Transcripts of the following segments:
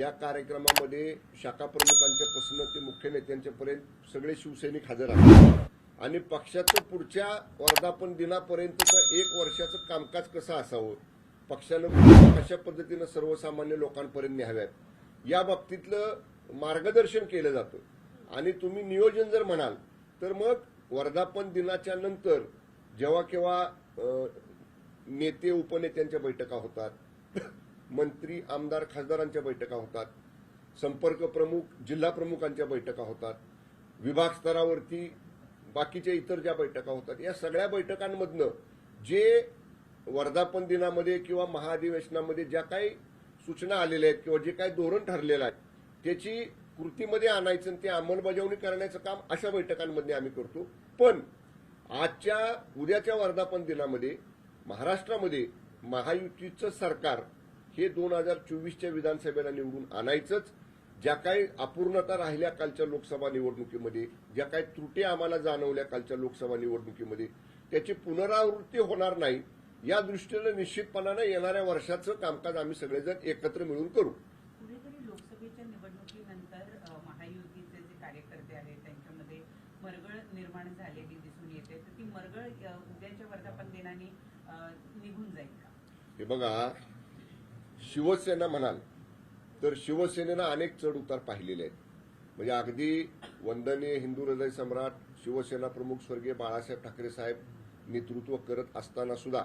त्या कार्यक्रमामध्ये शाखा प्रमुखांच्यापासून ते मुख्य नेत्यांच्यापर्यंत सगळे शिवसैनिक हजर आहेत. आणि पक्षाचं पुढच्या वर्धापन दिनापर्यंतचं एक वर्षाचं कामकाज कसं असावं? पक्षानं कशा पद्धतीनं सर्वसामान्य लोकांपर्यंत न्याव्यात? या बाबतीतलं मार्गदर्शन केलं जातं. आणि तुम्ही नियोजन जर म्हणाल तर मग वर्धापन दिनाच्या नंतर जेव्हा केव्हा नेते उपनेत्यांच्या बैठका होतात मंत्री आमदार खासदारांच्या बैठका होतात. संपर्क प्रमुख जिल्हा प्रमुखांच्या बैठका होतात. विभाग स्तरावरती बाकीच्या इतर ज्या बैठका होतात या सगळ्या बैठकांमधनं जे वर्धापन दिनामध्ये किंवा महाधिवेशनामध्ये ज्या काही सूचना आलेल्या आहेत किंवा जे काही धोरण ठरलेलं आहे त्याची कृतीमध्ये आणायचं आणि ते अंमलबजावणी करण्याचं काम अशा बैठकांमध्ये आम्ही करतो. पण आजच्या उद्याच्या वर्धापन दिनामध्ये महाराष्ट्रामध्ये महायुतीचं सरकार हे दोन हजार चोवीसच्या विधानसभेला निवडून आणायचंच. ज्या काही अपूर्णता राहिल्या कालच्या लोकसभा निवडणुकीमध्ये ज्या काही त्रुटी आम्हाला जाणवल्या कालच्या लोकसभा निवडणुकीमध्ये त्याची पुनरावृत्ती होणार नाही. या दृष्टीनं निश्चितपणानं येणाऱ्या वर्षाचं कामकाज आम्ही सगळेजण एकत्र मिळून करू. कुठेतरी लोकसभेच्या निवडणुकीनंतर महायुतीचे जे कार्यकर्ते आहेत त्यांच्यामध्ये मरगळ निर्माण झालेली दिसून येते. तर ती मरगळ उद्याच्या वर्धापन दिनाने निघून जाईल का? हे बघा शिवसेना म्हणाल तर शिवसेनेनं अनेक चढ उतार पाहिलेले आहेत. म्हणजे अगदी वंदनीय हिंदू हृदय सम्राट शिवसेना प्रमुख स्वर्गीय बाळासाहेब ठाकरे साहेब नेतृत्व करत असताना सुद्धा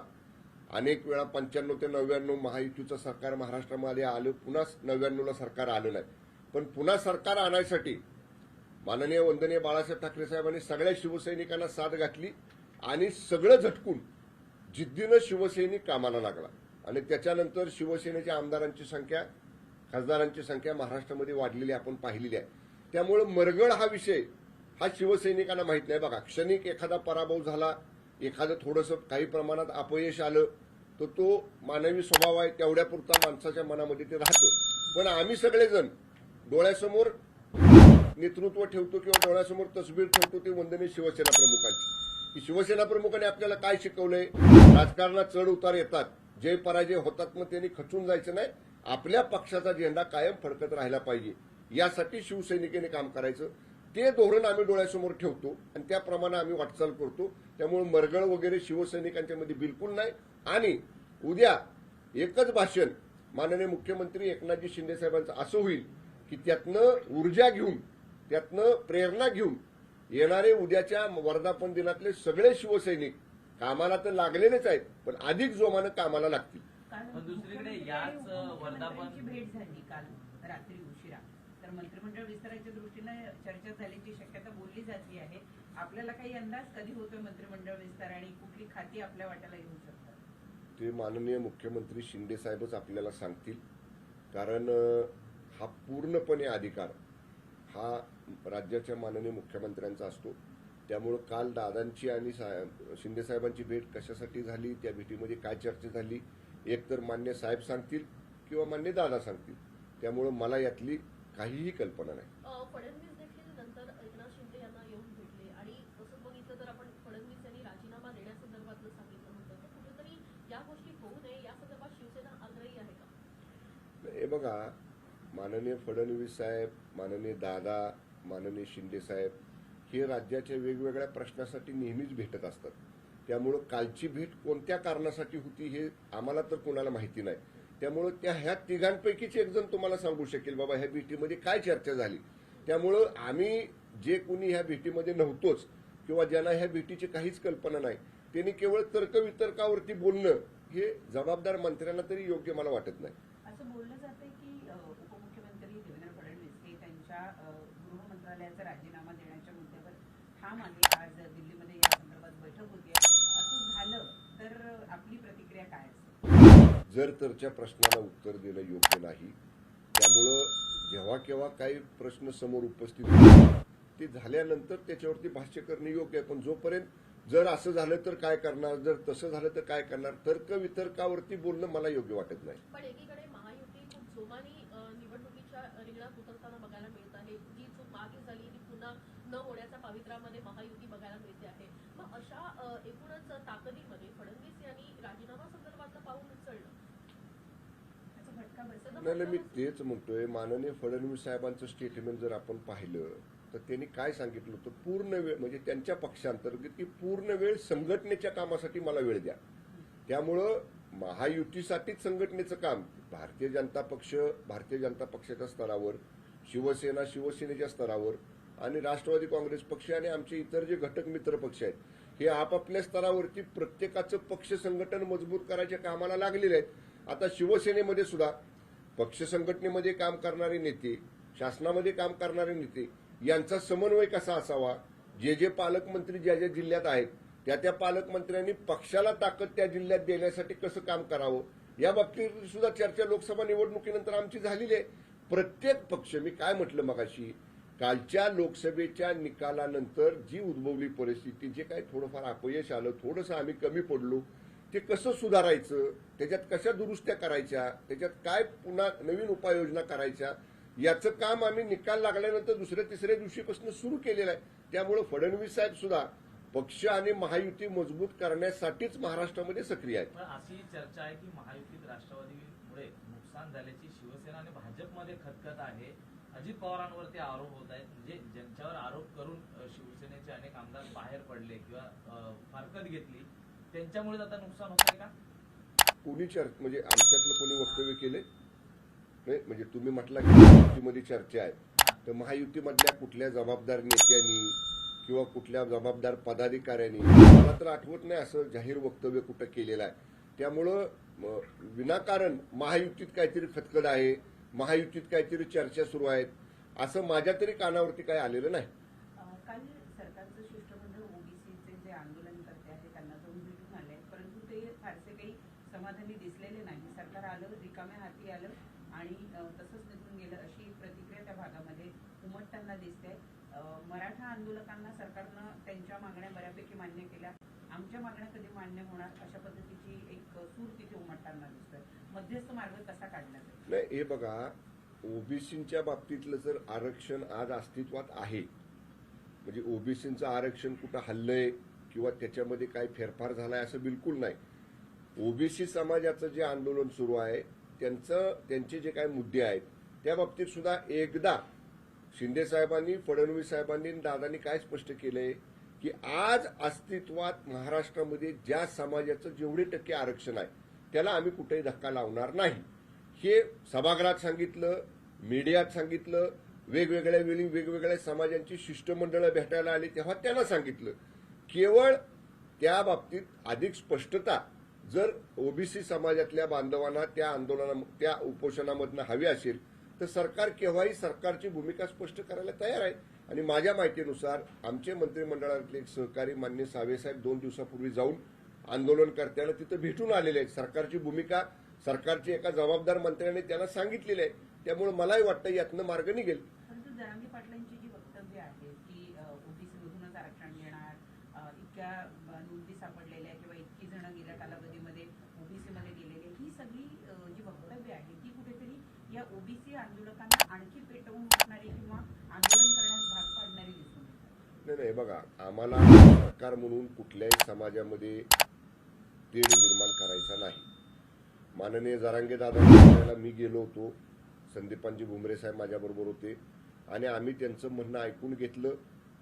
अनेक वेळा पंच्याण्णव ते नव्याण्णव महायुतीचं सरकार महाराष्ट्रामध्ये आलं पुन्हा नव्याण्णवला सरकार आलं नाही. पण पुन्हा सरकार आणायसाठी माननीय वंदनीय बाळासाहेब ठाकरे साहेबांनी सगळ्या शिवसैनिकांना साथ घातली आणि सगळं झटकून जिद्दीनं शिवसैनिक कामाला लागला. आणि त्याच्यानंतर शिवसेनेच्या आमदारांची संख्या खासदारांची संख्या महाराष्ट्रामध्ये वाढलेली आपण पाहिलेली आहे. त्यामुळं मरगळ हा विषय हा शिवसैनिकांना माहीत नाही. बघा क्षणिक एखादा पराभव झाला एखादं थोडंसं काही प्रमाणात अपयश आलं तर तो मानवी स्वभाव आहे तेवढ्यापुरता माणसाच्या मनामध्ये ते राहतं. पण आम्ही सगळेजण डोळ्यासमोर नेतृत्व ठेवतो किंवा डोळ्यासमोर तसबीर ठेवतो ते वंदनीय शिवसेना प्रमुखांची. की शिवसेना प्रमुखांनी आपल्याला काय शिकवलंय? राजकारणात चढ उतार येतात. जय पराजय होतात मग त्यांनी खचून जायचं नाही. आपल्या पक्षाचा झेंडा कायम फडकत राहिला पाहिजे. यासाठी शिवसैनिकेने काम करायचं. ते धोरण आम्ही डोळ्यासमोर ठेवतो आणि त्याप्रमाणे आम्ही वाटचाल करतो. त्यामुळे मरगळ वगैरे शिवसैनिकांच्या मध्ये बिलकुल नाही. आणि उद्या एकच भाषण माननीय मुख्यमंत्री एकनाथजी शिंदे साहेबांचं असं होईल की त्यातनं ऊर्जा घेऊन त्यातनं प्रेरणा घेऊन येणारे उद्याच्या वर्धापन दिनातले सगळे शिवसैनिक कामाला तर लागलेलेच आहेत पण अधिक जोमानं कामाला लागतील. दुसरीकडे याच, वर्धापन- भेट झाली काल रात्री उशिरा. तर मंत्रिमंडळ विस्ताराच्या दृष्टीनं चर्चा झाल्याची शक्यता बोलली जाते आहे. आपल्याला काही अंदाज कधी होतोय मंत्रिमंडळ विस्तार आणि कुठली खाती आपल्या वाट्याला येऊ शकतात? ते माननीय मुख्यमंत्री शिंदे साहेबच आपल्याला सांगतील. कारण हा पूर्णपणे अधिकार हा राज्याच्या माननीय मुख्यमंत्र्यांचा असतो. त्यामुळं काल दादांची आणि सा- शिंदे साहेबांची भेट कशासाठी झाली त्या भेटीमध्ये काय चर्चा झाली एकतर मान्य साहेब सांगतील किंवा मान्य दादा सांगतील. त्यामुळं मला यातली काहीही कल्पना नाही. अ, फडणवीस देखील नंतर एकनाथ शिंदे यांना येऊन भेटले. आणि तसं बघितलं तर आपण फडणवीस यांनी राजीनामा देण्यासंदर्भातलं सांगितलं होतं. तर कुठेतरी या गोष्टी होऊ नये या संदर्भात शिवसेना आग्रही आहे का? हे बघा माननीय फडणवीस साहेब माननीय दादा माननीय शिंदे साहेब हे राज्याच्या वेगवेगळ्या प्रश्नासाठी नेहमीच भेटत असतात. त्यामुळं कालची भेट कोणत्या कारणासाठी होती हे आम्हाला तर कोणाला माहिती नाही. त्यामुळं त्या ह्या तिघांपैकीच एक जण तुम्हाला सांगू शकेल बाबा ह्या भेटीमध्ये काय चर्चा झाली. त्यामुळं आम्ही जे कोणी ह्या भेटीमध्ये नव्हतोच किंवा ज्यांना ह्या भेटीची काहीच कल्पना नाही त्यांनी केवळ तर्कवितर्कावरती बोलणं हे जबाबदार मंत्र्यांना तरी योग्य मला वाटत नाही. असं बोललं जातं की उपमुख्यमंत्री देवेंद्र फडणवीस हे त्यांच्या गृह मंत्रालयाचा राजीनामा ठाम आहे आज दिल्लीमध्ये या संदर्भात बैठक होती असं झालं तर आपली प्रतिक्रिया काय जर तरच्या प्रश्नाला उत्तर देणं योग्य नाही त्यामुळं जेव्हा केव्हा काही प्रश्न समोर उपस्थित होतात ते झाल्यानंतर त्याच्यावरती भाष्य करणे योग्य आहे. पण जोपर्यंत जर असं झालं तर काय करणार जर तसं झालं तर काय करणार तर्क वितर्कावरती बोलणं मला योग्य वाटत नाही पण एकीकडे महायुती खूप जोमाने अ, निवडणुकीच्या रिंगणात उतरताना बघायला मिळत आहे जी चूक मागे झाली ती पुन्हा न पवित्रामध्ये महायुती बघायला मिळते आहे. मग अशा एकूणच ताकदीमध्ये फडणवीस यांनी राजीनामा संदर्भातलं पाऊल उचललं. नाही नाही मी तेच म्हणतोय माननीय फडणवीस साहेबांचं स्टेटमेंट जर आपण पाहिलं तर त्यांनी काय सांगितलं होतं? पूर्ण वेळ म्हणजे त्यांच्या पक्षांतर्गत की पूर्ण वेळ संघटनेच्या कामासाठी मला वेळ द्या. त्यामुळं महायुतीसाठीच संघटनेचं काम भारतीय जनता पक्ष भारतीय जनता पक्षाच्या स्तरावर शिवसेना शिवसेनेच्या स्तरावर आणि राष्ट्रवादी काँग्रेस पक्ष आणि आमचे इतर जे घटक मित्र पक्ष आहेत हे आपापल्या स्तरावरती प्रत्येकाचं पक्ष संघटन मजबूत करायच्या कामाला लागलेले आहेत. आता शिवसेनेमध्ये सुद्धा पक्ष संघटनेमध्ये काम करणारे नेते शासनामध्ये काम करणारे नेते यांचा समन्वय कसा असावा? जे जे पालकमंत्री ज्या ज्या जिल्ह्यात आहेत त्या त्या पालकमंत्र्यांनी पक्षाला ताकद त्या जिल्ह्यात देण्यासाठी कसं काम करावं? या बाबतीत सुद्धा चर्चा लोकसभा निवडणुकीनंतर आमची झालेली आहे. प्रत्येक पक्ष मी काय म्हटलं मगाशी कालच्या लोकसभेच्या निकालानंतर जी उद्भवली परिस्थिती जे काही थोडंफार अपयश आलं थोडंसं आम्ही कमी पडलो ते कसं सुधारायचं त्याच्यात कशा दुरुस्त्या करायच्या त्याच्यात काय पुन्हा नवीन उपाययोजना करायच्या याचं काम आम्ही निकाल लागल्यानंतर दुसऱ्या तिसऱ्या दिवशीपासून सुरू केलेलं आहे. त्यामुळे फडणवीस साहेब सुद्धा पक्ष आणि महायुती मजबूत करण्यासाठीच महाराष्ट्रामध्ये सक्रिय आहेत. अशी चर्चा आहे की महायुतीत राष्ट्रवादीमुळे नुकसान झाल्याची शिवसेना आणि भाजपमध्ये खतखत आहे. अजित पवारांवरती आरोप होत आहेत म्हणजे ज्यांच्यावर आरोप करून शिवसेनेचे अनेक आमदार बाहेर पडले किंवा फारकत घेतली त्यांच्यामुळे आता नुकसान होत आहे का? कोणी चर्च म्हणजे आमच्यातलं कोणी वक्तव्य केले नाही म्हणजे तुम्ही म्हटला की महायुतीमध्ये चर्चा आहे. तर महायुतीमधल्या कुठल्या जबाबदार नेत्यांनी किंवा कुठल्या जबाबदार पदाधिकाऱ्यांनी मला तर आठवत नाही असं जाहीर वक्तव्य कुठं केलेलं आहे. त्यामुळं विनाकारण महायुतीत काहीतरी खतखत आहे महायुतीत काहीतरी चर्चा सुरू आहेत. असं माझ्या तरी कानावरती काय आलेलं नाही. काल सरकारचं शिष्टमंडळ ओबीसीचे जे आंदोलन आंदोलनकर्ते आहे त्यांना जाऊन भेटून आले परंतु ते फारसे काही समाधानी दिसलेले नाही. सरकार आलं रिकाम्या हाती आलं आणि तसंच निघून गेलं अशी प्रतिक्रिया त्या भागामध्ये उमटताना दिसते. अं, मराठा आंदोलकांना सरकारनं त्यांच्या मागण्या बऱ्यापैकी मान्य केल्या. आमच्या मागण्या कधी मान्य होणार अशा पद्धतीची एक सूर तिथे उमटताना दिसतोय. मध्यस्थ मार्ग कसा काढण्यात जाईल नाही हे बघा ओबीसीच्या बाबतीतलं जर आरक्षण आज अस्तित्वात आहे म्हणजे ओबीसीचं आरक्षण कुठं हल्लंय किंवा त्याच्यामध्ये काही फेरफार झालाय असं बिलकुल नाही. ओबीसी समाजाचं जे आंदोलन सुरू आहे त्यांचं त्यांचे जे काही मुद्दे आहेत त्या बाबतीत सुद्धा एकदा शिंदे साहेबांनी फडणवीस साहेबांनी दादांनी काय स्पष्ट केलंय की आज अस्तित्वात महाराष्ट्रामध्ये ज्या समाजाचं जेवढे टक्के आरक्षण आहे त्याला आम्ही कुठेही धक्का लावणार नाही. हे सभागृहात सांगितलं मीडियात सांगितलं वेगवेगळ्या वेळी वेगवेगळ्या समाजांची शिष्टमंडळं भेटायला आली तेव्हा त्यांना सांगितलं. केवळ त्या बाबतीत अधिक स्पष्टता जर ओबीसी समाजातल्या बांधवांना त्या आंदोलना त्या उपोषणामधनं हवी असेल तर सरकार केव्हाही सरकारची भूमिका स्पष्ट करायला तयार आहे. आणि माझ्या माहितीनुसार आमचे मंत्रिमंडळातले एक सहकारी मान्य साहेब दोन दिवसापूर्वी जाऊन आंदोलनकर्त्यांना तिथं भेटून आलेले आहेत. सरकारची भूमिका सरकारची एका जबाबदार मंत्र्याने त्यांना सांगितलेली आहे. त्यामुळे मलाही वाटतं यातनं मार्ग निघेल. परंतु जरांगे पाटलांची जी वक्तव्य आहेत की ओबीसी मधूनच आरक्षण घेणार अ, इतक्या नोंदी सापडलेल्या किंवा इतकी जण गेल्या कालावधीमध्ये ओबीसी मध्ये गेलेली ही सगळी जी वक्तव्य आहेत ती कुठेतरी या ओबीसी आंदोलकांना आणखी पेटवून उठणारी किंवा आंदोलन करण्यास भाग पाडणारी दिसून नाही नाही बघा आम्हाला सरकार म्हणून कुठल्याही समाजामध्ये तेढ निर्माण करायचा नाही. माननीय जरांगे दादा मी गेलो होतो. संदीपांजी भुमरे साहेब माझ्याबरोबर होते. आणि आम्ही त्यांचं म्हणणं ऐकून घेतलं.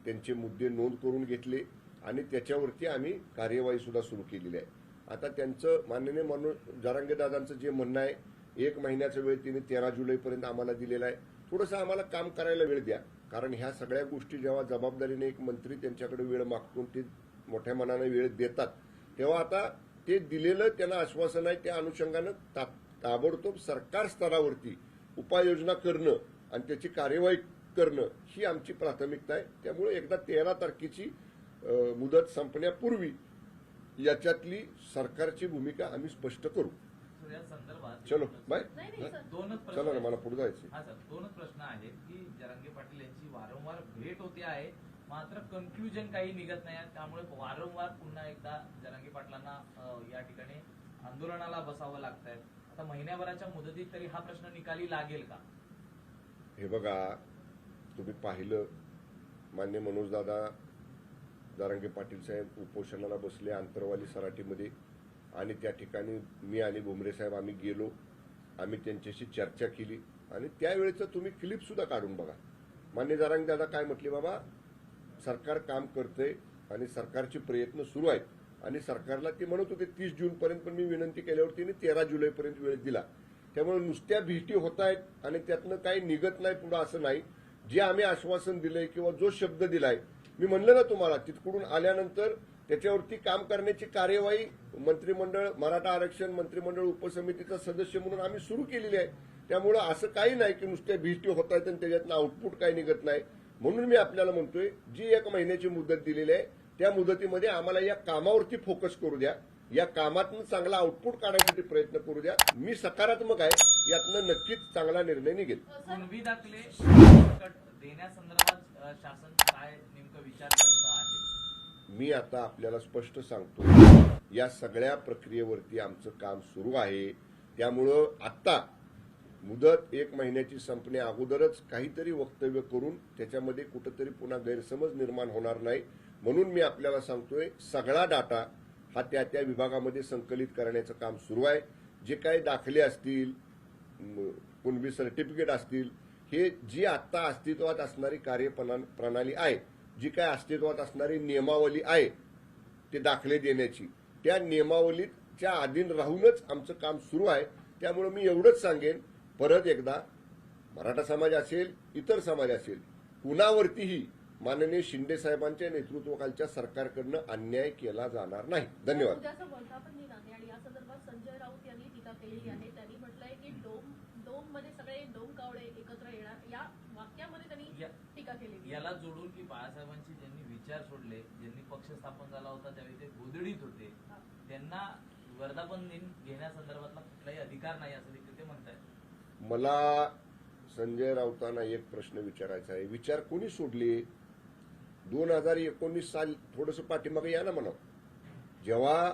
त्यांचे मुद्दे नोंद करून घेतले. आणि त्याच्यावरती आम्ही कार्यवाही सुद्धा सुरू केलेली आहे. आता त्यांचं माननीय म्हणून जरांगे दादांचं जे म्हणणं आहे एक महिन्याचा वेळ तिने तेरा जुलैपर्यंत आम्हाला दिलेला आहे. थोडंसं आम्हाला काम करायला वेळ द्या. कारण ह्या सगळ्या गोष्टी जेव्हा जबाबदारीने एक मंत्री त्यांच्याकडे वेळ मागतो ते मोठ्या मनाने वेळ देतात. तेव्हा आता ते दिलेलं त्यांना आश्वासन आहे त्या अनुषंगानं ता- ताबडतोब सरकार स्तरावरती उपाययोजना करणं आणि त्याची कार्यवाही करणं ही आमची प्राथमिकता आहे. त्यामुळे एकदा तेरा तारखेची मुदत संपण्यापूर्वी याच्यातली सरकारची भूमिका आम्ही स्पष्ट करू. तर या संदर्भात चलो बाय. नाही नाही सर. दोनच प्रश्न चला ना. मला पुढे जायचं हा सर. दोनच प्रश्न आहेत की जरांगे पाटील यांची वारंवार भेट होते आहे. मात्र कन्क्लुजन काही निघत नाही त्यामुळे वारंवार पुन्हा एकदा जरांगे पाटलांना या ठिकाणी आंदोलनाला बसावं लागत आहे आता महिन्याभराच्या मुदतीत तरी हा प्रश्न निकाली लागेल का? हे बघा तुम्ही पाहिलं मान्य मनोजदादा दारांगे पाटील साहेब उपोषणाला बसले आंतरवाली सराटीमध्ये. आणि त्या ठिकाणी मी आणि भुमरे साहेब आम्ही गेलो. आम्ही त्यांच्याशी चर्चा केली. आणि त्यावेळेचं तुम्ही क्लिप सुद्धा काढून बघा. मान्य जारंगदादा दादा काय म्हटले बाबा? सरकार काम करतंय आणि सरकारचे प्रयत्न सुरू आहेत. आणि सरकारला ते म्हणत होते तीस जूनपर्यंत पण मी विनंती केल्यावर तिने तेरा जुलैपर्यंत वेळ दिला. त्यामुळे नुसत्या भेटी होत आहेत आणि त्यातनं काही निघत नाही पुढं असं नाही. जे आम्ही आश्वासन दिलंय किंवा जो शब्द दिलाय मी म्हणलं ना तुम्हाला तिथकडून आल्यानंतर त्याच्यावरती काम करण्याची कार्यवाही मंत्रिमंडळ मराठा आरक्षण मंत्रिमंडळ उपसमितीचा सदस्य म्हणून आम्ही सुरू केलेली आहे. त्यामुळं असं काही नाही की नुसत्या भेटी होत आहेत आणि त्याच्यातनं आउटपुट काही निघत नाही. म्हणून मी आपल्याला म्हणतोय जी एक महिन्याची मुदत दिलेली आहे त्या मुदतीमध्ये आम्हाला या कामावरती फोकस करू द्या. या कामातनं चांगला आउटपुट काढण्यासाठी प्रयत्न करू द्या. मी सकारात्मक आहे यातनं नक्कीच चांगला निर्णय निघेल. अ, सर कुणबी दाखले सकट देण्यासंदर्भात अ, शासन काय नेमकं विचार करतं आहे? मी आता आपल्याला स्पष्ट सांगतो या सगळ्या प्रक्रियेवरती आमचं काम सुरू आहे. त्यामुळं आत्ता मुदत एक महिन्याची संपण्या अगोदरच काहीतरी वक्तव्य करून त्याच्यामध्ये कुठंतरी पुन्हा गैरसमज निर्माण होणार नाही. म्हणून मी आपल्याला सांगतोय सगळा डाटा हा त्या त्या विभागामध्ये संकलित करण्याचं काम सुरू आहे. जे काही दाखले असतील म, कुणबी सर्टिफिकेट असतील हे जी आत्ता अस्तित्वात असणारी कार्यप्रणाली आहे जी काय अस्तित्वात असणारी नियमावली आहे ते दाखले देण्याची त्या नियमावलीच्या अधीन राहूनच आमचं काम सुरू आहे. त्यामुळे मी एवढंच सांगेन परत एकदा मराठा समाज असेल इतर समाज असेल कुणावरतीही माननीय शिंदे साहेबांच्या नेतृत्वाखालच्या सरकारकडनं अन्याय केला जाणार नाही. धन्यवाद. उद्याचं वर्धापन दिन आहे आणि या संदर्भात संजय राऊत यांनी टीका केलेली आहे. त्यांनी म्हटलंय की डोम डोममध्ये सगळे डोम कावळे एकत्र येणार. या वाक्यामध्ये त्यांनी या- टीका आहे. याला जोडून की बाळासाहेबांची ज्यांनी विचार सोडले ज्यांनी पक्ष स्थापन झाला होता त्यावेळी ते गोदडीत होते. त्यांना वर्धापन दिन घेण्यासंदर्भातला कुठलाही अधिकार नाही असं देखील ते म्हणतायत. मला संजय राऊतांना एक प्रश्न विचारायचा आहे. विचार कोणी सोडले? दोन हजार एकोणीस साल थोडस पाठीमागे या ना म्हणा जेव्हा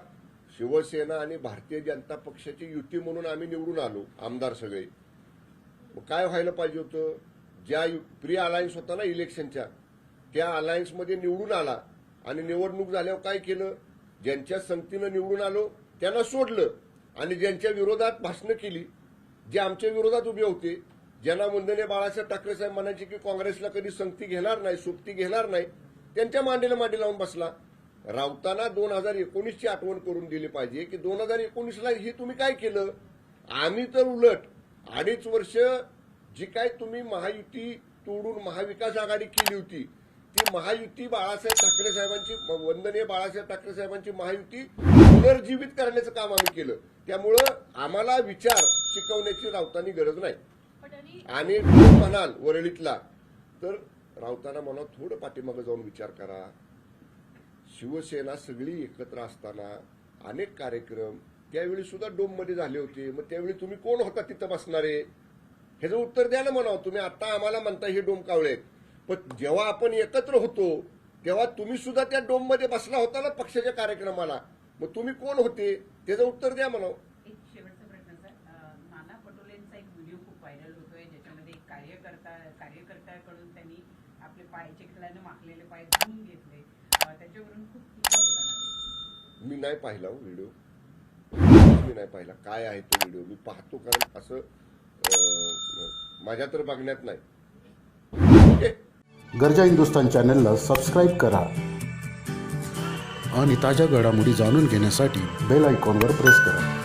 शिवसेना आणि भारतीय जनता पक्षाची युती म्हणून आम्ही निवडून आलो आमदार सगळे मग काय व्हायला पाहिजे होतं? ज्या प्री अलायन्स होता ना इलेक्शनच्या त्या अलायन्समध्ये निवडून आला आणि निवडणूक झाल्यावर काय केलं? ज्यांच्या संगतीनं निवडून आलो त्यांना सोडलं आणि ज्यांच्या विरोधात भाषणं केली. जे आमच्या विरोधात उभे होते ज्यांना वंदनीय बाळासाहेब ठाकरे साहेब म्हणायचे की काँग्रेसला कधी संगती घेणार नाही सोबती घेणार नाही त्यांच्या मांडीला मांडी लावून बसला. रावताना दोन हजार एकोणीसची आठवण करून दिली पाहिजे की दोन हजार एकोणीसला हे तुम्ही काय केलं? आम्ही तर उलट अडीच वर्ष जी काय तुम्ही महायुती तोडून महाविकास आघाडी केली होती ती महायुती बाळासाहेब ठाकरे साहेबांची वंदनीय बाळासाहेब ठाकरे साहेबांची महायुती पुनर्जीवित करण्याचं काम आम्ही केलं. त्यामुळं आम्हाला विचार शिकवण्याची राऊतांनी गरज नाही. आणि म्हणाल वरळीतला तर राऊतांना म्हणा थोडं पाठीमागं जाऊन विचार करा. शिवसेना सगळी एकत्र असताना अनेक कार्यक्रम त्यावेळी सुद्धा डोममध्ये झाले होते. मग त्यावेळी तुम्ही कोण होता तिथं बसणारे? ह्याचं उत्तर द्या ना म्हणावं तुम्ही आता आम्हाला म्हणता हे डोम कावळे. पण जेव्हा आपण एकत्र होतो तेव्हा तुम्ही सुद्धा त्या डोममध्ये बसला होता ना पक्षाच्या कार्यक्रमाला. मग तुम्ही कोण होते? त्याचं उत्तर द्या म्हणावं एक शेवटचा प्रश्न सर अं, नाना पटोलेंचा एक व्हिडिओ खूप व्हायरल होतोय ज्याच्यामध्ये एक कार्यकर्ता कार्यकर्त्याकडून त्यांनी आपले पाय चिखलाने माखलेले पाय धुवून घेतले. त्याच्यावरून खूप टीका होता मी नाही पाहिला हो व्हिडिओ. मी नाही पाहिला. काय आहे तो व्हिडिओ? मी पाहतो कारण असं अं, माझ्या तर बघण्यात नाही. गरजा हिंदुस्तान चॅनलला सबस्क्राईब करा आणि ताज्या घडामोडी जाणून घेण्यासाठी बेल आयकॉनवर प्रेस करा.